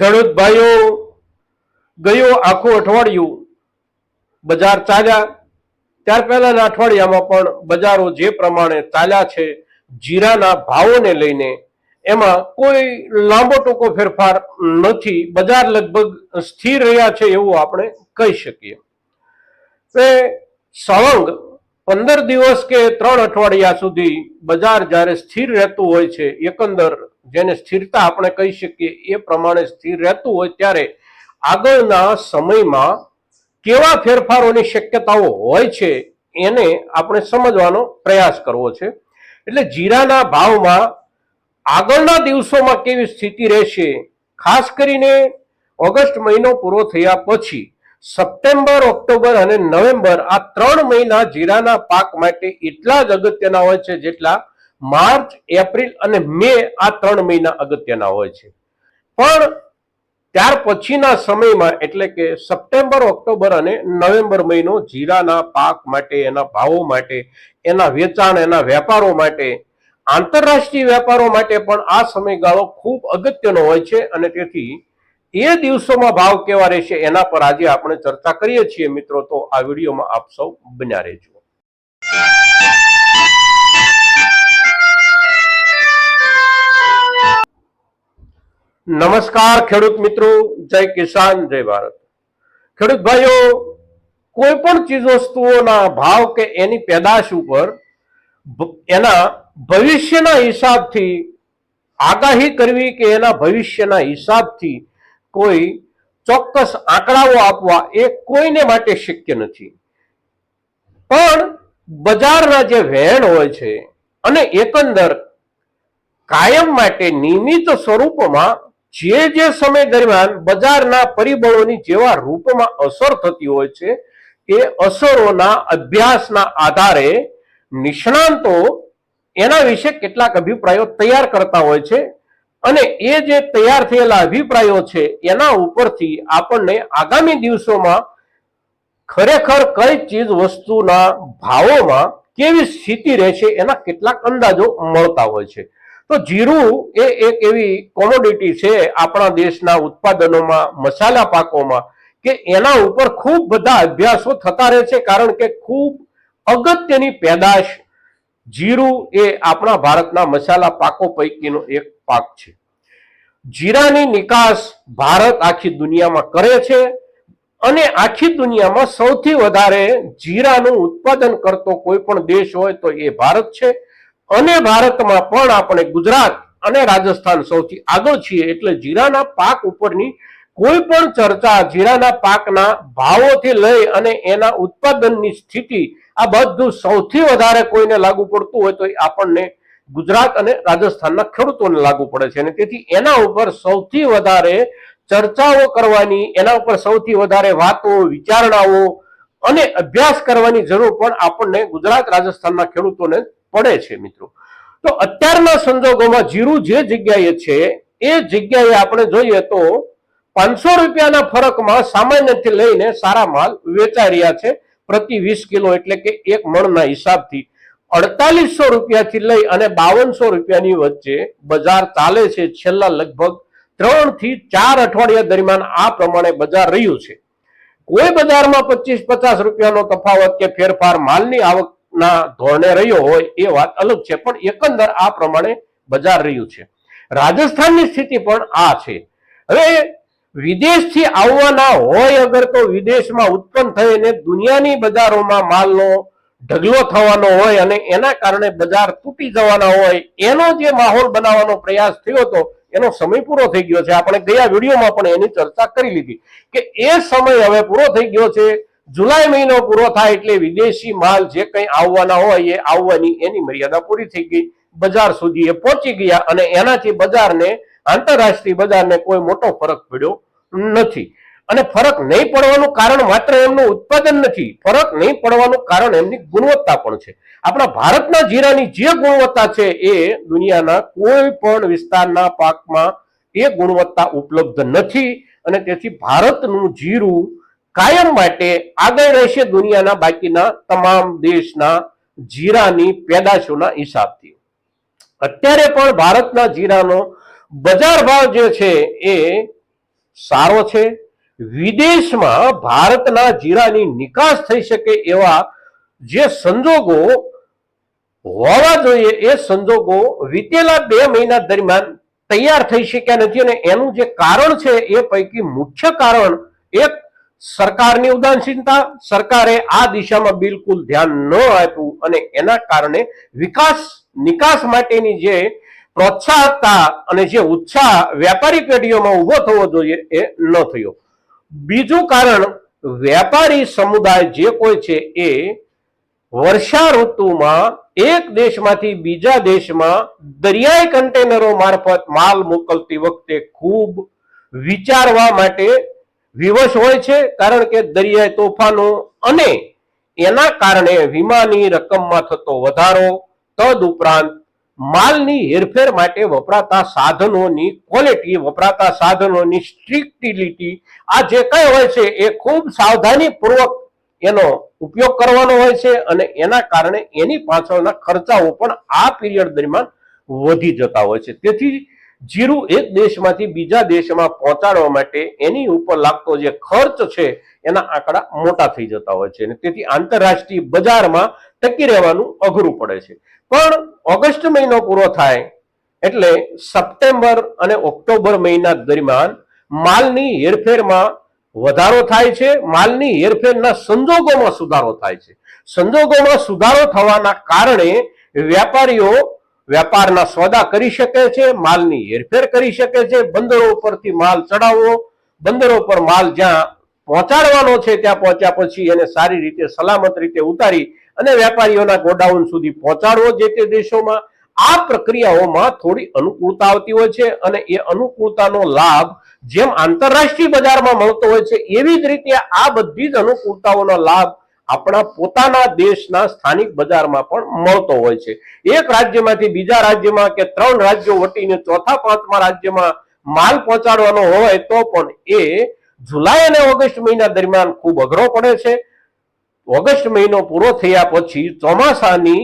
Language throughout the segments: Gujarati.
ખેડૂત ભાઈઓ, ગયું આખું અઠવાડિયું બજાર ચાલ્યા. ત્યાર પહેલાના અઠવાડિયામાં પણ બજારો જે પ્રમાણે ચાલ્યા છે, જીરાના ભાવોને લઈને એમાં કોઈ લાંબો ટૂંકો ફેરફાર નથી. બજાર લગભગ સ્થિર રહ્યા છે એવું આપણે કહી શકીએ. એ સળંગ પંદર દિવસ કે ત્રણ અઠવાડિયા સુધી બજાર જ્યારે સ્થિર રહેતું હોય છે, એકંદર જેને સ્થિરતા આપણે કહી શકીએ, એ પ્રમાણે સ્થિર રહેતું હોય ત્યારે આગળના સમયમાં કેવા ફેરફારોની શક્યતાઓ હોય છે, એને આપણે સમજવાનો પ્રયાસ કરવો છે. એટલે જીરાના ભાવમાં આગળના દિવસોમાં કેવી સ્થિતિ રહેશે, ખાસ કરીને ઓગસ્ટ મહિનો પૂરો થયા પછી સપ્ટેમ્બર, ઓક્ટોબર અને નવેમ્બર આ ત્રણ મહિના જીરાના પાક માટે એટલા જ અગત્યના હોય છે જેટલા માર્ચ, એપ્રિલ અને મે આ ત્રણ મહિના અગત્યના હોય છે. પણ ત્યાર પછીના સમયમાં એટલે કે સપ્ટેમ્બર, ઓક્ટોબર અને નવેમ્બર મહિનો જીરાના પાક માટે, એના ભાવો માટે, એના વેચાણ, એના વેપારો માટે, આંતરરાષ્ટ્રીય વેપારો માટે પણ આ સમયગાળો ખૂબ અગત્યનો હોય છે અને તેથી એ દિવસોમાં ભાવ કેવા રહેશે એના પર આજે આપણે ચર્ચા કરીએ છીએ. મિત્રો, તો આ વિડીયોમાં આપ સૌ બન્યા રહેજો. નમસ્કાર ખેડૂત મિત્રો, જય કિસાન, જય ભારત. ખેડૂત ભાઈઓ, કોઈ પણ ચીજ વસ્તુઓના ભાવ કે એની પેદાશ ઉપર એના ભવિષ્યના હિસાબથી આગાહી કરવી કે એના ભવિષ્યના હિસાબથી કોઈ ચોક્કસ આંકડાઓ આપવા એ કોઈને માટે શક્ય નથી. પણ બજારના જે વહેણ હોય છે અને એકંદર કાયમ માટે નિયમિત સ્વરૂપમાં જે જે સમય દરમિયાન બજારના પરિબળોની જેવા રૂપમાં અસર થતી હોય છે, એ અસરોના અભ્યાસના આધારે નિષ્ણાંતો એના વિશે કેટલાક અભિપ્રાયો તૈયાર કરતા હોય છે. અને એ જે તૈયાર થયેલા અભિપ્રાયો છે, એના ઉપરથી આપણને આગામી દિવસોમાં ખરેખર કઈ ચીજ વસ્તુના ભાવોમાં કેવી સ્થિતિ રહેશે, એના કેટલાક અંદાજો મળતા હોય છે. તો જીરું એ એક એવી કોમોડિટી છે આપણા દેશના ઉત્પાદનોમાં, મસાલા પાકોમાં, કે એના ઉપર ખૂબ બધા અભ્યાસો થતા રહે છે, કારણ કે ખૂબ અગત્યની પેદાશ જીરું એ આપણા ભારતના મસાલા પાકો પૈકીનો એક પાક છે. જીરાની નિકાસ ભારત આખી દુનિયામાં કરે છે અને આખી દુનિયામાં સૌથી વધારે જીરાનું ઉત્પાદન કરતો કોઈ પણ દેશ હોય તો એ ભારત છે અને ભારતમાં પણ આપણે ગુજરાત અને રાજસ્થાન સૌથી આગળ છીએ એટલે જીરાના પાક ઉપરની કોઈ પણ ચર્ચા જીરાના પાકના ભાવોથી લઈ અને એના ઉત્પાદનની સ્થિતિ આ બધું સૌથી વધારે કોઈને લાગુ પડતું હોય તો એ આપણને ગુજરાત અને રાજસ્થાનના ખેડૂતોને લાગુ પડે છે. અને તેથી એના ઉપર સૌથી વધારે ચર્ચાઓ કરવાની, એના ઉપર સૌથી વધારે વાતો, વિચારણાઓ અને અભ્યાસ કરવાની જરૂર પણ આપણને ગુજરાત, રાજસ્થાનના ખેડૂતોને પડે છે મિત્રો. તો અત્યારના સંજોગોમાં જીરું જે જગ્યાએ છે, એ જગ્યાએ આપણે જોઈએ તો પાંચસો રૂપિયાના ફરકમાં સામાન્યથી લઈને સારા માલ વેચાઈ રહ્યા છે. પ્રતિ વીસ કિલો એટલે કે એક મણના હિસાબથી. અડતાલીસો રૂપિયાથી લઈ અને બાવનસો રૂપિયાની વચ્ચે બજાર ચાલે છે. છેલ્લા લગભગ ત્રણથી ચાર અઠવાડિયા દરમિયાન આ પ્રમાણે બજાર રહ્યું છે. કોઈ બજારમાં પચીસ પચાસ રૂપિયાનો તફાવત કે ફેરફાર માલની આવકના ધોરણે રહ્યો હોય એ વાત અલગ છે, પણ એકંદર આ પ્રમાણે બજાર રહ્યું છે. રાજસ્થાનની સ્થિતિ પણ આ છે. હવે વિદેશથી આવવાના હોય અગર તો વિદેશમાં ઉત્પન્ન થઈને દુનિયાની બજારોમાં માલનો ઢગલો થવાનો હોય અને એના કારણે બજાર તૂટી જવાના હોય, એનો જે માહોલ બનાવવાનો પ્રયાસ થયો હતો, એનો સમય પૂરો થઈ ગયો છે. આપણે ગયા વિડીયોમાં પણ એની ચર્ચા કરી લીધી કે એ સમય હવે પૂરો થઈ ગયો છે. જુલાઈ મહિનો પૂરો થાય એટલે વિદેશી માલ જે કંઈ આવવાના હોય એ આવવાની એની મર્યાદા પૂરી થઈ ગઈ. બજાર સુધી એ પહોંચી ગયા અને એનાથી બજારને આંતરરાષ્ટ્રીય બજારને કોઈ મોટો ફરક પડ્યો નથી. અને ફરક નહીં પડવાનું કારણ માત્ર એમનું ઉત્પાદન નથી, ફરક નહીં પડવાનું કારણ એમની ગુણવત્તા પણ છે. આપણા ભારતના જીરાની જે ગુણવત્તા છે એ દુનિયાના કોઈ પણ વિસ્તારના પાકમાં એ ગુણવત્તા ઉપલબ્ધ નથી અને તેથી ભારતનું જીરું કાયમ માટે આગળ રહેશે દુનિયાના બાકીના તમામ દેશના જીરાની પેદાશોના હિસાબથી. અત્યારે પણ ભારતના જીરાનો બજાર ભાવ જે છે એ સારો છે. વિદેશમાં ભારતના જીરાની નિકાસ થઈ શકે એવા જે સંજોગો હોવા જોઈએ, એ સંજોગો વીતેલા બે મહિના દરમિયાન તૈયાર થઈ શક્યા નથી અને એનું જે કારણ છે એ પૈકી મુખ્ય કારણ એક સરકારની ઉદાસીનતા, સરકારે આ દિશામાં બિલકુલ ધ્યાન ન આપ્યું અને એના કારણે વિકાસ, નિકાસ માટેની જે પ્રોત્સાહકતા અને જે ઉત્સાહ વ્યાપારી પેઢીઓમાં ઊભો થવો જોઈએ એ ન થયો. બીજું કારણ વેપારી સમુદાય જે કોઈ છે એ વર્ષા ઋતુમાં એક દેશમાંથી બીજા દેશમાં દરિયાઈ કન્ટેનરો મારફત માલ મોકલતી વખતે ખૂબ વિચારવા માટે વિવશ હોય છે, કારણ કે દરિયાઈ તોફાનો અને એના કારણે વીમાની રકમમાં થતો વધારો તદ ઉપરાંત માલની હેરફેર માટે વપરાતા સાધનોની ક્વોલિટી વપરાતા સાધનોની સ્ટ્રિક્ટિલિટી આ જે કઈ હોય છે એ ખૂબ સાવધાનીપૂર્વક એનો ઉપયોગ કરવાનો હોય છે અને એના કારણે એની પાછળના ખર્ચાઓ પણ આ પીરિયડ દરમિયાન વધી જતા હોય છે. તેથી જીરું એક દેશમાંથી બીજા દેશમાં પહોંચાડવા માટે એની ઉપર લાગતો જે ખર્ચ છે એના આંકડા મોટા થઈ જતા હોય છે તેથી આંતરરાષ્ટ્રીય બજારમાં ટકી રહેવાનું અઘરું પડે છે. પણ ઓગસ્ટ મહિનો પૂરો થાય એટલે સપ્ટેમ્બર અને ઓક્ટોબર મહિના દરમિયાન માલની હેરફેરમાં વધારો થાય છે, માલની હેરફેરના સંજોગોમાં સુધારો થાય છે. સંજોગોમાં સુધારો થવાના કારણે વેપારીઓ વેપારના સોદા કરી શકે છે, માલની હેરફેર કરી શકે છે. બંદરો ઉપરથી માલ ચડાવવો, બંદરો પર માલ જ્યાં પહોંચાડવાનો છે, ત્યાં પહોંચ્યા પછી એને સારી રીતે, સલામત રીતે ઉતારી અને વેપારીઓના ગોડાઉન સુધી પહોંચાડવો જે તે દેશોમાં, આ પ્રક્રિયાઓમાં થોડી અનુકૂળતા આવતી હોય છે અને એ અનુકૂળતાનો લાભ જેમ આંતરરાષ્ટ્રીય બજારમાં મળતો હોય છે, એવી જ રીતે આ બધી જ અનુકૂળતાઓનો લાભ આપણા પોતાના દેશના સ્થાનિક બજારમાં પણ મળતો હોય છે. એક રાજ્યમાંથી બીજા રાજ્યમાં કે ત્રણ રાજ્યો વટીને ચોથા, પાંચમા રાજ્યમાં માલ પહોંચાડવાનો હોય તો પણ એ જુલાઈ અને ઓગસ્ટ મહિના દરમિયાન ખૂબ અઘરો પડે છે. ઓગસ્ટ મહિનો પૂરો થયા પછી ચોમાસાની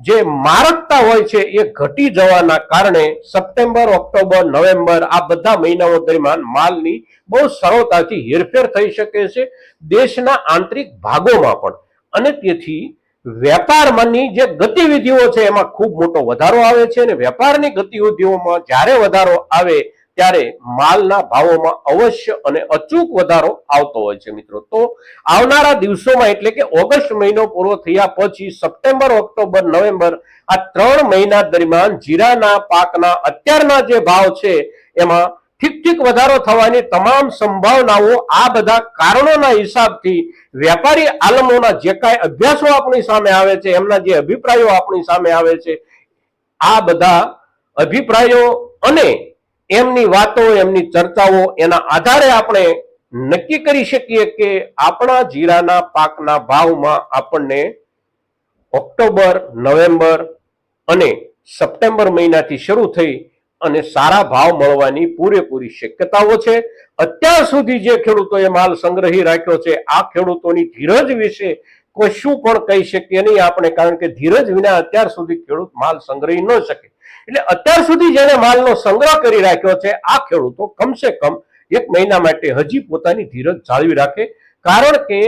જે મારકતા હોય છે એ ઘટી જવાના કારણે સપ્ટેમ્બર, ઓક્ટોબર, નવેમ્બર આ બધા મહિનાઓ દરમિયાન માલની બહુ સરળતાથી હેરફેર થઈ શકે છે દેશના આંતરિક ભાગોમાં પણ. અને તેથી વેપારમાંની જે ગતિવિધિઓ છે એમાં ખૂબ મોટો વધારો આવે છે અને વેપારની ગતિવિધિઓમાં જ્યારે વધારો આવે ત્યારે માલના ભાવોમાં અવશ્ય અને અચૂક વધારો આવતો હોય છે મિત્રો. તો આવનારા દિવસોમાં એટલે કે ઓગસ્ટ મહિનો પૂરો થયા પછી સપ્ટેમ્બર, ઓક્ટોબર, નવેમ્બર આ ત્રણ મહિના દરમિયાન જીરાના, પાકના અત્યારના જે ભાવ છે એમાં ઠીક ઠીક વધારો થવાની તમામ સંભાવનાઓ આ બધા કારણોના હિસાબથી વેપારી આલમોના જે કાંઈ અભ્યાસો આપણી સામે આવે છે, એમના જે અભિપ્રાયો આપણી સામે આવે છે, આ બધા અભિપ્રાયો અને એમની વાતો, એમની ચર્ચાઓ, એના આધારે આપણે નક્કી કરી શકીએ કે આપણા જીરાના પાકના ભાવમાં આપણને ઓક્ટોબર, નવેમ્બર અને સપ્ટેમ્બર મહિનાથી શરૂ થઈ અને સારા ભાવ મળવાની પૂરેપૂરી શક્યતાઓ છે. અત્યાર સુધી જે ખેડૂતોએ માલ સંગ્રહી રાખ્યો છે, આ ખેડૂતોની ધીરજ વિશે કોઈ શું પણ કહી શકીએ નહીં આપણે, કારણ કે ધીરજ વિના અત્યાર સુધી ખેડૂત માલ સંગ્રહી ન શકે. એટલે અત્યાર સુધી જેને માલનો સંગ્રહ કરી રાખ્યો છે, આ ખેડૂતો કમસે કમ એક મહિના માટે હજી પોતાની ધીરજ જાળવી રાખે, કારણ કે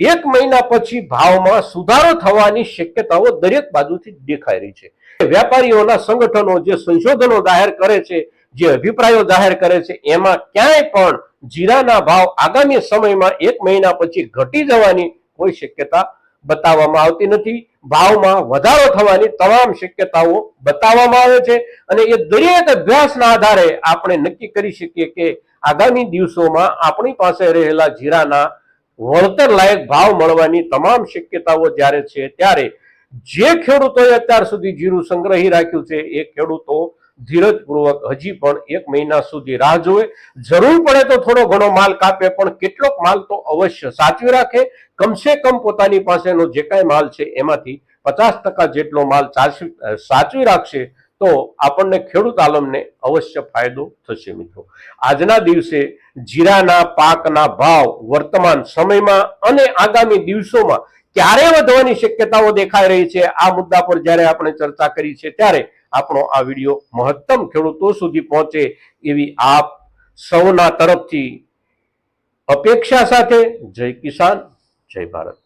એક મહિના પછી ભાવમાં સુધારો થવાની શક્યતાઓ દરેક બાજુથી દેખાઈ રહી છે. વેપારીઓના સંગઠનો જે સંશોધનો જાહેર કરે છે, જે અભિપ્રાયો જાહેર કરે છે, એમાં ક્યાંય પણ જીરાના ભાવ આગામી સમયમાં એક મહિના પછી ઘટી જવાની કોઈ શક્યતા બતાવવામાં આવતી નથી. ભાવમાં વધારો થવાની તમામ શક્યતાઓ બતાવવામાં આવે છે અને એ દરેક અભ્યાસના આધારે આપણે નક્કી કરી શકીએ કે આગામી દિવસોમાં આપણી પાસે રહેલા જીરાના વળતર લાયક ભાવ મળવાની તમામ શક્યતાઓ જ્યારે છે ત્યારે જે ખેડૂતોએ અત્યાર સુધી જીરું સંગ્રહી રાખ્યું છે એ ખેડૂતો ધીરજપૂર્વક હજી પણ એક મહિના સુધી રાહ જોવે. જરૂર પડે તો થોડો ઘણો માલ કાપે, પણ કેટલોક માલ તો અવશ્ય સાચવી રાખે. કમસે કમ પોતાની પાસેનો જે કાંઈ માલ છે એમાંથી પચાસ ટકા જેટલો માલ સાચવી રાખશે, તો આપણને ખેડૂત આલમને અવશ્ય ફાયદો થશે મિત્રો. આજના દિવસે જીરાના પાકના ભાવ વર્તમાન સમયમાં અને આગામી દિવસોમાં ક્યારે વધવાની શક્યતાઓ દેખાઈ રહી છે, આ મુદ્દા પર જ્યારે આપણે ચર્ચા કરી છે ત્યારે આપણો આ વીડિયો મહત્તમ ખેડૂતો સુધી પહોંચે એવી આપ સૌના તરફથી અપેક્ષા સાથે જય કિસાન, જય ભારત.